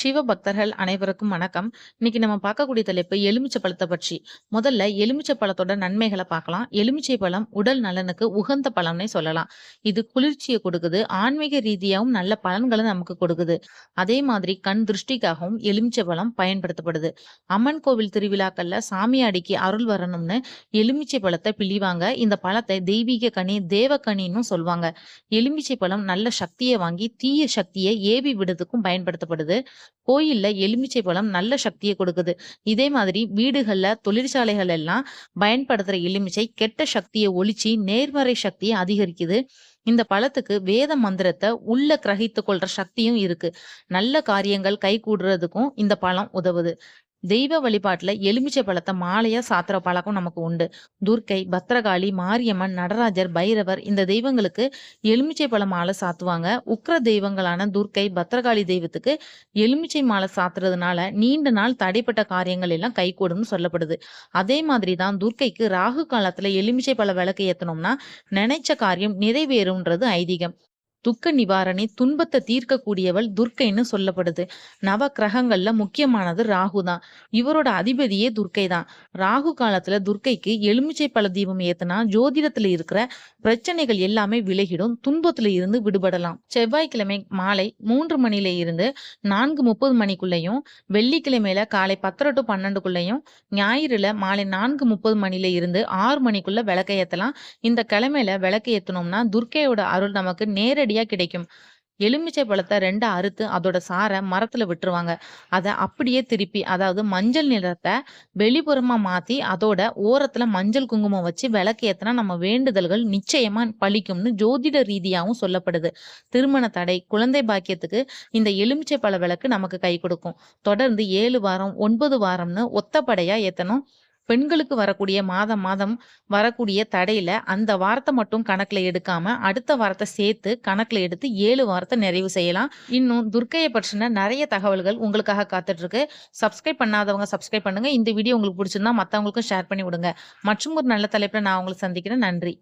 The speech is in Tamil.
சிவ பக்தர்கள் அனைவருக்கும் வணக்கம். இன்னைக்கு நம்ம பார்க்கக்கூடிய தலைப்பு எலுமிச்சை பழத்தை பற்றி. முதல்ல எலுமிச்சை பழத்தோட நன்மைகளை பார்க்கலாம். எலுமிச்சை பழம் உடல் நலனுக்கு உகந்த பழம்னே சொல்லலாம். இது குளிர்ச்சியை கொடுக்குது. ஆன்மீக ரீதியாகவும் நல்ல பலன்களை நமக்கு கொடுக்குது. அதே மாதிரி கண் திருஷ்டிக்காகவும் எலுமிச்சை பழம் பயன்படுத்தப்படுது. அம்மன் கோவில் திருவிழாக்கள்ல சாமியாடிக்கு அருள் வரணும்னு எலுமிச்சை பழத்தை பிழிவாங்க. இந்த பழத்தை தெய்வீக கனி தேவ கனின்னு சொல்லுவாங்க எலுமிச்சை பழம் நல்ல சக்தியை வாங்கி தீய சக்தியை ஏவி விடுறதுக்கும் பயன்படுத்தப்படுது. கோயில்ல எலுமிச்சை பழம் நல்ல சக்தியை கொடுக்குது. இதே மாதிரி வீடுகள்ல தொழிற்சாலைகள் எல்லாம் பயன்படுத்துற எலுமிச்சை கெட்ட சக்தியை ஒழிச்சு நேர்மறை சக்தியை அதிகரிக்குது. இந்த பழத்துக்கு வேத மந்திரத்தை உள்ள கிரகித்து கொள்ற சக்தியும் இருக்கு. நல்ல காரியங்கள் கை கூடுறதுக்கும் இந்த பழம் உதவுது. தெய்வ வழிபாட்டுல எலுமிச்சை பழத்தை மாலையா சாத்துற பழக்கம் நமக்கு உண்டு. துர்க்கை பத்ரகாளி மாரியம்மன் நடராஜர் பைரவர் இந்த தெய்வங்களுக்கு எலுமிச்சை பழ மாலை சாத்துவாங்க. உக்ர தெய்வங்களான துர்க்கை பத்ரகாளி தெய்வத்துக்கு எலுமிச்சை மாலை சாத்துறதுனால நீண்ட நாள் தடைப்பட்ட காரியங்கள் எல்லாம் கைகூடும்னு சொல்லப்படுது. அதே மாதிரி தான் துர்க்கைக்கு ராகு காலத்துல எலுமிச்சை பழ விளக்கு ஏத்தனோம்னா நினைச்ச காரியம் நிறைவேறும்ன்றது ஐதீகம். துக்க நிவாரணி துன்பத்தை தீர்க்கக்கூடியவள் துர்க்கைன்னு சொல்லப்படுது. நவ கிரகங்கள்ல முக்கியமானது ராகு தான். இவரோட அதிபதியே துர்க்கை தான். ராகு காலத்துல துர்க்கைக்கு எலுமிச்சை பழ தீபம் ஏத்துனா ஜோதிடத்துல இருக்கிற பிரச்சனைகள் எல்லாமே விலகிடும். துன்பத்துல இருந்து விடுபடலாம். செவ்வாய்க்கிழமை மாலை மூன்று மணில இருந்து நான்கு முப்பது மணிக்குள்ளேயும் வெள்ளிக்கிழமையில காலை பத்தரை டு பன்னெண்டுக்குள்ளேயும் ஞாயிறுல மாலை நான்கு முப்பது மணில இருந்து ஆறு மணிக்குள்ள விளக்க ஏத்தலாம். இந்த கிழமையில விளக்க ஏத்தணும்னா துர்க்கையோட அருள் நமக்கு நேரடி நேரடியா கிடைக்கும். எலுமிச்சை பழத்தை ரெண்டு அறுத்து அதோட சாரை மரத்துல விட்டுருவாங்க. அதை அப்படியே திருப்பி அதாவது மஞ்சள் நிறத்தை வெளிப்புறமா மாத்தி அதோட ஓரத்துல மஞ்சள் குங்குமம் வச்சு விளக்கு ஏத்தனா நம்ம வேண்டுதல்கள் நிச்சயமா பழிக்கும்னு ஜோதிட ரீதியாகவும் சொல்லப்படுது. திருமண தடை குழந்தை பாக்கியத்துக்கு இந்த எலுமிச்சை பழ விளக்கு நமக்கு கை கொடுக்கும். தொடர்ந்து ஏழு வாரம் ஒன்பது வாரம்னு ஒத்தப்படையா ஏத்தணும். பெண்களுக்கு வரக்கூடிய மாதம் மாதம் வரக்கூடிய தடையில அந்த வாரத்தை மட்டும் கணக்குல எடுக்காம அடுத்த வாரத்தை சேர்த்து கணக்குல எடுத்து ஏழு வாரத்தை நிறைவு செய்யலாம். இன்னும் துர்க்கையை பற்றின நிறைய தகவல்கள் உங்களுக்காக காத்துட்டு இருக்கு சப்ஸ்கிரைப் பண்ணாதவங்க சப்ஸ்கிரைப் பண்ணுங்க. இந்த வீடியோ உங்களுக்கு பிடிச்சிருந்தா மத்தவங்களுக்கும் ஷேர் பண்ணி விடுங்க. மற்றும் ஒரு நல்ல தலைப்புல நான் உங்களை சந்திக்கிறேன். நன்றி.